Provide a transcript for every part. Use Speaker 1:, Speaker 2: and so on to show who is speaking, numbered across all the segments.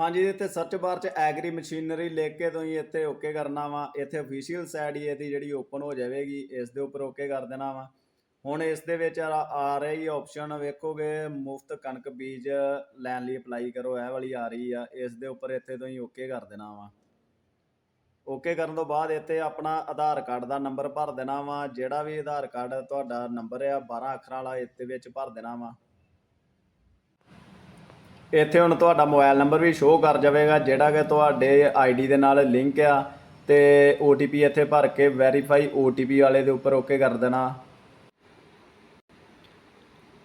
Speaker 1: ਹਾਂਜੀ ਇੱਥੇ search bar 'ਚ ਐਗਰੀ ਮਸ਼ੀਨਰੀ ਲਿਖ ਕੇ ਤੁਸੀਂ ਇੱਥੇ ਓਕੇ ਕਰਨਾ ਵਾ। ਇੱਥੇ ਅਫੀਸ਼ੀਅਲ ਸਾਈਟ ਹੀ ਇਹਦੀ ਜਿਹੜੀ ਓਪਨ ਹੋ ਜਾਵੇਗੀ, ਇਸ ਦੇ ਉੱਪਰ ਓਕੇ ਕਰ ਦੇਣਾ ਵਾ। ਹੁਣ ਇਸ ਦੇ ਵਿੱਚ ਆ ਆ ਰਹੀ ਆਪਸ਼ਨ ਵੇਖੋਗੇ, ਮੁਫਤ ਕਣਕ ਬੀਜ ਲੈਣ ਲਈ ਅਪਲਾਈ ਕਰੋ, ਇਹ ਵਾਲੀ ਆ ਰਹੀ ਆ। ਇਸ ਦੇ ਉੱਪਰ ਇੱਥੇ ਤੁਸੀਂ ਓਕੇ ਕਰ ਦੇਣਾ ਵਾ। ਓਕੇ ਕਰਨ ਤੋਂ ਬਾਅਦ ਇੱਥੇ ਆਪਣਾ ਆਧਾਰ ਕਾਰਡ ਦਾ ਨੰਬਰ ਭਰ ਦੇਣਾ ਵਾ। ਜਿਹੜਾ ਵੀ ਆਧਾਰ ਕਾਰਡ ਤੁਹਾਡਾ ਨੰਬਰ ਆ 12 ਅੱਖਰਾਂ ਵਾਲਾ ਇਸ ਦੇ ਵਿੱਚ ਭਰ ਦੇਣਾ ਵਾ। ਇੱਥੇ ਹੁਣ ਤੁਹਾਡਾ ਮੋਬਾਈਲ ਨੰਬਰ ਵੀ ਸ਼ੋਅ ਕਰ ਜਾਵੇਗਾ, ਜਿਹੜਾ ਕਿ ਤੁਹਾਡੇ ਆਈਡੀ ਦੇ ਨਾਲ ਲਿੰਕ ਆ, ਤੇ OTP ਇੱਥੇ ਭਰ ਕੇ ਵੈਰੀਫਾਈ OTP ਵਾਲੇ ਦੇ ਉੱਪਰ ਓਕੇ ਕਰ ਦੇਣਾ।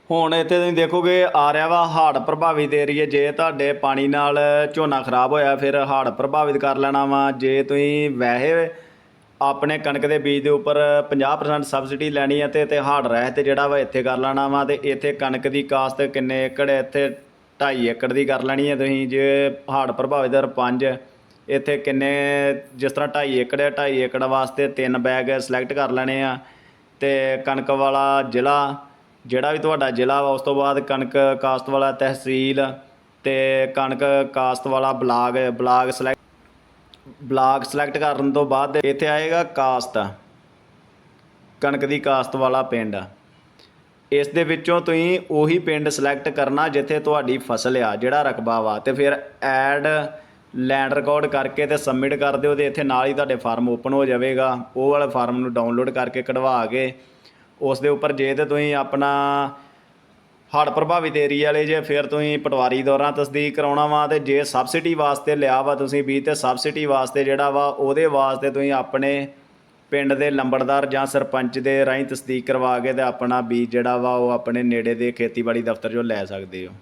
Speaker 1: ਹੁਣ ਇੱਥੇ ਤੁਸੀਂ ਦੇਖੋਗੇ, ਆ ਰਿਹਾ ਵਾ ਹੜ੍ਹ ਪ੍ਰਭਾਵਿਤ ਏਰੀਏ, ਜੇ ਤੁਹਾਡੇ ਪਾਣੀ ਨਾਲ ਝੋਨਾ ਖਰਾਬ ਹੋਇਆ, ਫਿਰ ਹੜ੍ਹ ਪ੍ਰਭਾਵਿਤ ਕਰ ਲੈਣਾ ਵਾ। ਜੇ ਤੁਸੀਂ ਵੈਸੇ ਆਪਣੇ ਕਣਕ ਦੇ ਬੀਜ ਦੇ ਉੱਪਰ 50% ਸਬਸਿਡੀ ਲੈਣੀ ਹੈ ਤੇ ਤੇ ਹੜ੍ਹ ਰਹਿਤ ਜਿਹੜਾ ਵਾ, ਇੱਥੇ ਕਰ ਲੈਣਾ ਵਾ, ਤੇ ਇੱਥੇ ਕਣਕ ਦੀ ਕਾਸਤ ਕਿੰਨੇ ਏਕੜ ਇੱਥੇ ਢਾਈ ਏਕੜ ਦੀ ਕਰ ਲੈਣੀ ਹੈ ਤੁਸੀਂ, ਜੇ ਹੜ੍ਹ ਪ੍ਰਭਾਵਿਤ ਦਰ 5 ਇੱਥੇ ਕਿੰਨੇ, ਜਿਸ ਤਰ੍ਹਾਂ ਢਾਈ ਏਕੜ ਹੈ, ਢਾਈ ਏਕੜ ਵਾਸਤੇ ਤਿੰਨ ਬੈਗ ਸਿਲੈਕਟ ਕਰ ਲੈਣੇ ਆ। ਤੇ ਕਣਕ ਵਾਲਾ ਜ਼ਿਲ੍ਹਾ, ਜਿਹੜਾ ਵੀ ਤੁਹਾਡਾ ਜ਼ਿਲ੍ਹਾ ਵਾ, ਉਸ ਤੋਂ ਬਾਅਦ ਕਣਕ ਕਾਸਤ ਵਾਲਾ ਤਹਿਸੀਲ ਤੇ ਕਣਕ ਕਾਸਤ ਵਾਲਾ block block select block select ਕਰਨ ਤੋਂ ਬਾਅਦ ਇੱਥੇ ਆਏਗਾ ਕਾਸਤ। ਕਣਕ ਦੀ ਕਾਸਤ ਵਾਲਾ ਪਿੰਡ। ਇਸ ਦੇ ਵਿੱਚੋਂ ਤੁਸੀਂ ਉਹੀ ਪਿੰਡ ਸਿਲੈਕਟ ਕਰਨਾ ਜਿੱਥੇ ਤੁਹਾਡੀ ਫਸਲ ਆ, ਜਿਹੜਾ ਰਕਬਾ ਵਾ, ਤੇ ਫਿਰ ਐਡ ਲੈਂਡ ਰਿਕਾਰਡ ਕਰਕੇ ਤੇ ਸਬਮਿਟ ਕਰ ਦਿਓ ਤੇ ਇੱਥੇ ਨਾਲ ਹੀ ਤੁਹਾਡੇ ਫਾਰਮ ਓਪਨ ਹੋ ਜਾਵੇਗਾ। ਉਹ ਵਾਲੇ ਫਾਰਮ ਨੂੰ ਡਾਊਨਲੋਡ ਕਰਕੇ ਕਢਵਾ ਕੇ ਉਸ ਦੇ ਉੱਪਰ ਜੇ ਤੇ ਤੁਸੀਂ ਆਪਣਾ ਹੜ੍ਹ ਪ੍ਰਭਾਵਿਤ ਏਰੀਆ ਵਾਲੇ ਜੇ, ਫਿਰ ਤੁਸੀਂ ਪਟਵਾਰੀ ਦੌਰਾਨ ਤਸਦੀਕ ਕਰਾਉਣਾ ਵਾ ਤੇ ਜੇ ਸਬਸਿਡੀ ਵਾਸਤੇ ਲਿਆ ਵਾ ਤੁਸੀਂ ਵੀ ਤੇ ਸਬਸਿਡੀ ਵਾਸਤੇ ਜਿਹੜਾ ਵਾ, ਉਹਦੇ ਵਾਸਤੇ ਤੁਸੀਂ ਆਪਣੇ ਪਿੰਡ ਦੇ ਲੰਬੜਦਾਰ ਜਾਂ ਸਰਪੰਚ ਦੇ ਰਾਹੀਂ ਤਸਦੀਕ ਕਰਵਾ ਕੇ ਤੇ ਆਪਣਾ ਬੀਜ ਜਿਹੜਾ ਵਾ ਉਹ ਆਪਣੇ ਨੇੜੇ ਦੇ ਖੇਤੀਬਾੜੀ ਦਫ਼ਤਰ 'ਚੋਂ ਲੈ ਸਕਦੇ ਹੋ।